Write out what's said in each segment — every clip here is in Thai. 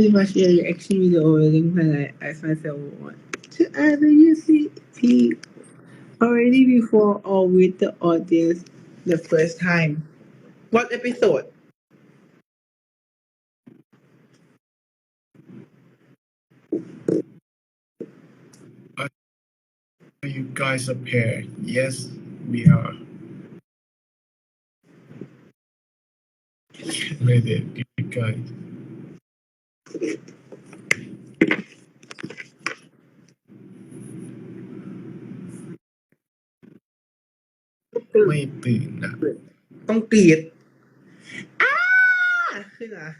really much your reaction video waiting when I ask myself what to add the UCP already before or with the audience the first time. What episode? Are you guys a pair? Yes, we are. Made it, you guys. ไม่ตื่นนะต้องกรีดอ้าขึ้นอะ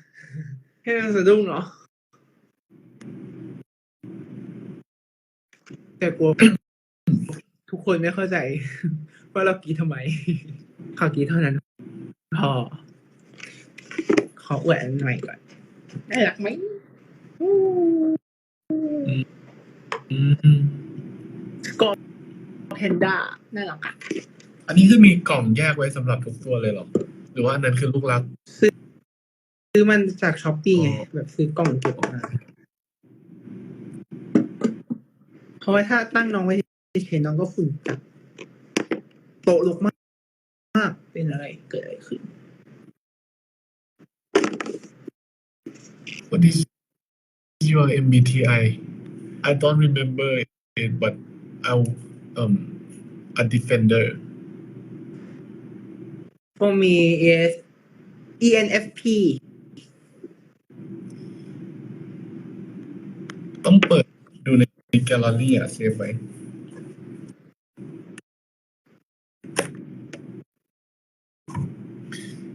ให้มันสะดุ้งเนาะแต่กลัวทุกคนไม่เข้าใจ ว่าเรากรีดทำไมขอกรีดเท่านั้นพอขอแหวนใหม่ก่อน น่ารักไหมอู้อืมก็แพนด้าน่ารักอะ อันนี้คือมีกล่องแยกไว้สำหรับทุกตัวเลยเหรอ หรือว่าอันนั้นคือลูกรัก ซื้อมันจากช้อปปี้ไงอ๋อแบบซื้อกล่องเก็บมาเพราะว่าถ้าตั้งน้องไว้เฉยๆน้องก็ฝุ่นจับโตะลุกมาก What is your MBTI I don't remember it but I'll um a defender for me is ENFP ต้องเปิดดูในแกลเลอรี่อะเซฟไว้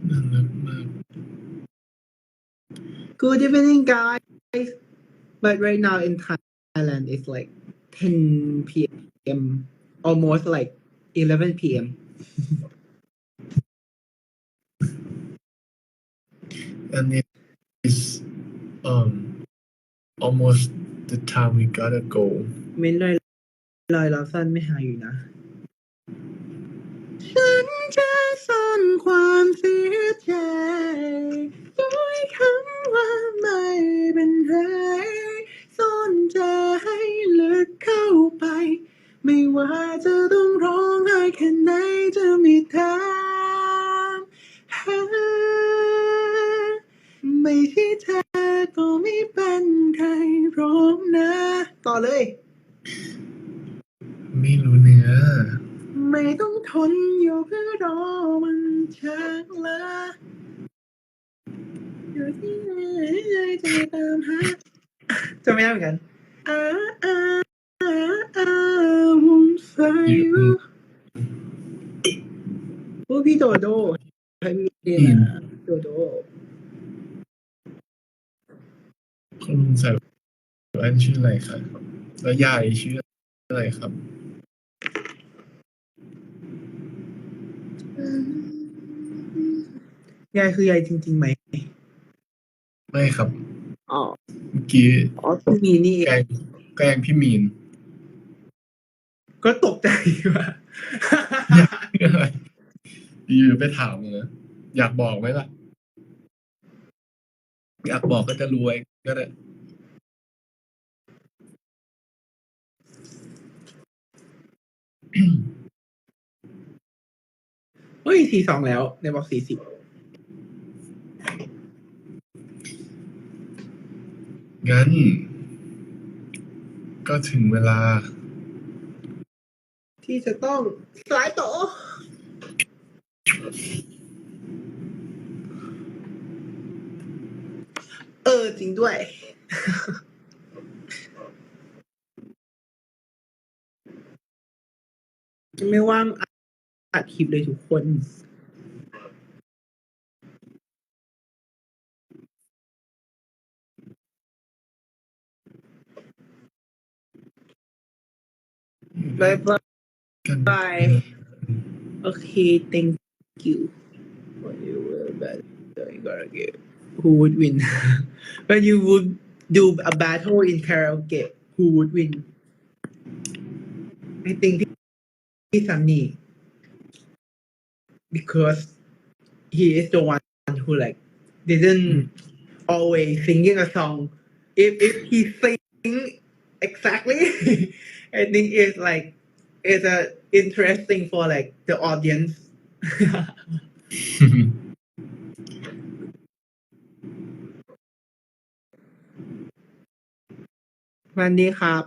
น่ารักมาก Good evening guys but right now in Thailand it's like 10 p.m. almost like 11 p.m. and it is um almost the time we gotta go เม้นลอยลอยเราสั้นไม่หายอยู่นะ ฉันจะ ไม่ว่าจะต้องร้องไห้แค่ไหนจะม่ทำหาไม่ใช่เธอก็ไม่เป็นใครร้องนะ ต่อเลย ไม่รู้เนื้อ ไม่ต้องทนอยู่เพื่อรอมันจากลาอยู่ที่ไหนใจตามหาจะไม่ได้เหมือนกันอาอาอาอาวุ่ นวายอยู่โอ้พี่โดโดใครมีเดียนะโดโดคุณลุงใส่แว่นชื่ออะไรครับ แล้วยายชื่ออะไรครับยายคือยายจริงๆไหม ไม่ครับ อ๋อ เมื่อกี้อ๋อพี่มีนี่เอแกล้งงแกล้งพี่มีน ก็ตกใจว่าอยู่ไปถามเลยอยากบอกไหมล่ะ อยากบอกก็จะรวยก็ได้เฮ้ยสี่สองแล้ว ในบอกสี่สิบงั้น ก็ถึงเวลา ที่จะต้องสลายโตะเออ จริงด้วย ไม่ว่างอัดคลิปเลยทุกคนบายบายกัน Bye. Okay, thank you. When you will battle you gotta get who would win? when you would do a battle in karaoke, who would win? I think it's me. because he is the one who like didn't hmm. always singing a song. If if he sing exactly, I think it's like it's a interesting for like the audience. วันนี้ครับ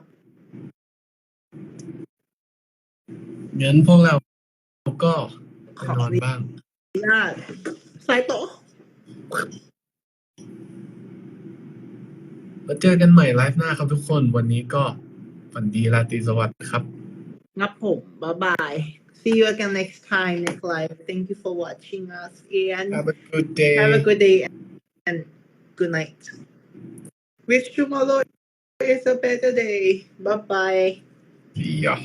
งั้นพวกเราก็ไปนอนบ้างญาติสายโตะแล้วเจอกันใหม่ไลฟ์หน้าครับทุกคน วันนี้ก็ฝันดีราตรีสวัสดิ์ครับ งับผมบ๊ายบาย see you again next time next live thank you for watching us and Have a good day have a good day and good night wish tomorrow is a better day bye bye Yeah.